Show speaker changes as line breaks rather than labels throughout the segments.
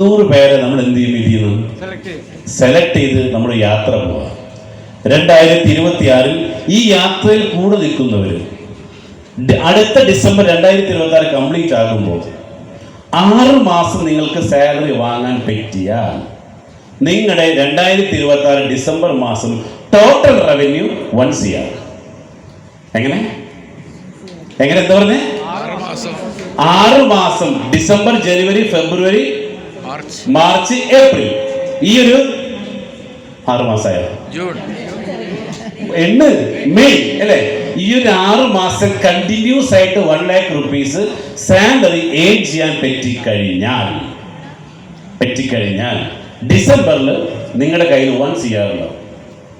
നൂറ് പേരെ നമ്മൾ എന്ത് ചെയ്യും? ഇത് ചെയ്യുന്നു? സെലക്ട് ചെയ്ത് നമ്മൾ യാത്ര പോവുക രണ്ടായിരത്തി ഇരുപത്തി ആറിൽ ഈ യാത്രയിൽ കൂടെ നിൽക്കുന്നവർ അടുത്ത ഡിസംബർ രണ്ടായിരത്തി ഇരുപത്തി ആറ് കംപ്ലീറ്റ് ആകുമ്പോൾ ആറ് മാസം നിങ്ങൾക്ക് സാലറി വാങ്ങാൻ പറ്റിയാൽ നിങ്ങളുടെ രണ്ടായിരത്തി ഇരുപത്തി ആറ് ഡിസംബർ മാസം total revenue one C R എങ്ങനെ? എങ്ങനെ എന്താ പറഞ്ഞേ?
ആറ് മാസം.
ആറ് മാസം. ഡിസംബർ ജനുവരി ഫെബ്രുവരി
മാർച്ച്.
ഏപ്രിൽ. ഈ ഒരു ആറ് മാസമായ
ജൂൺ.
എണ്ണ് മെയ് അല്ലേ? ഈ ഒരു ആറ് മാസം കണ്ടിന്യൂസ് ആയിട്ട് one lakh rupees salary earn ചെയ്യാൻ പറ്റിക്കഴിഞ്ഞാൽ പറ്റിക്കഴിഞ്ഞാൽ ഡിസംബറിൽ നിങ്ങളുടെ കയ്യിൽ വൺ ചെയ്യാറുണ്ടാവും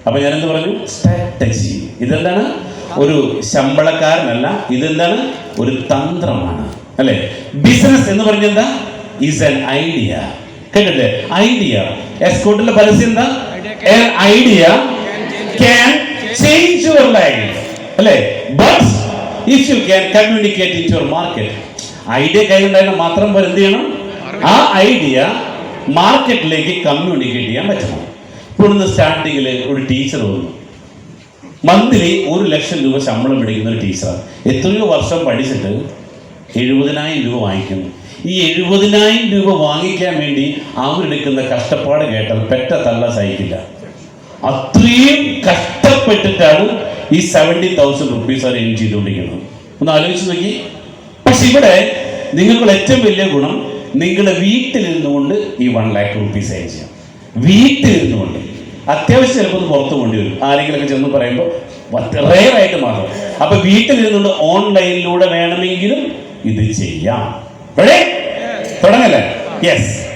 അപ്പൊ ഞാൻ എന്ത് പറഞ്ഞു സ്ട്രാറ്റജി ഇതെന്താണ്? ഒരു ശമ്പളക്കാരനല്ല ഇതെന്താണ്? ഒരു തന്ത്രമാണ്. അല്ലെ? ബിസിനസ് എന്ന് പറഞ്ഞ എന്താ ഈസ് എൻ ഐഡിയ കേട്ടില്ലേ ഐഡിയ എസ്കോട്ടിലെ പരസ്യം എന്താ? Idea can change your life അല്ലേ? But if you can communicate in your market idea കയ്യിലുണ്ടായാൽ മാത്രം പോലെ എന്ത് ചെയ്യണം? ആ ഐഡിയ മാർക്കറ്റിലേക്ക് കമ്മ്യൂണിക്കേറ്റ് ചെയ്യാൻ പറ്റണം. ഇപ്പോൾ ഇന്ന് സ്റ്റാർട്ടിങ്ങിൽ ഒരു ടീച്ചർ വന്നു. മന്ത്ലി ഒരു ലക്ഷം രൂപ ശമ്പളം പിടിക്കുന്ന ഒരു ടീച്ചറാണ് എത്രയോ വർഷം പഠിച്ചിട്ട് എഴുപതിനായിരം രൂപ വാങ്ങിക്കുന്നു. ഈ എഴുപതിനായിരം രൂപ വാങ്ങിക്കാൻ വേണ്ടി അവരെടുക്കുന്ന കഷ്ടപ്പാട് കേട്ടാൽ പെറ്റ സഹിക്കില്ല. അത്രയും കഷ്ടപ്പെട്ടിട്ടാണ് ഈ സെവന്റി തൗസൻഡ് റുപ്പീസ് അവർ എൻ ചെയ്തുകൊണ്ടിരിക്കുന്നത്. ഒന്ന് ആലോചിച്ച് നോക്കി. പക്ഷെ ഇവിടെ നിങ്ങൾക്കുള്ള ഏറ്റവും വലിയ ഗുണം നിങ്ങളുടെ വീട്ടിലിരുന്നുകൊണ്ട് ഈ വൺ ലാക്ക് റുപ്പീസ് എൻ ചെയ്യാം. വീട്ടിലിരുന്നുകൊണ്ട് അത്യാവശ്യം ചിലപ്പോൾ ഒന്ന് പുറത്ത് കൊണ്ടുവരും. ആരെങ്കിലൊക്കെ ചെന്ന് പറയുമ്പോൾ റേറായിട്ട് മാറും അപ്പോൾ അപ്പൊ വീട്ടിലിരുന്നുകൊണ്ട് ഓൺലൈനിലൂടെ വേണമെങ്കിലും ഇത് ചെയ്യാം? തുടങ്ങല്ലേ? യെസ്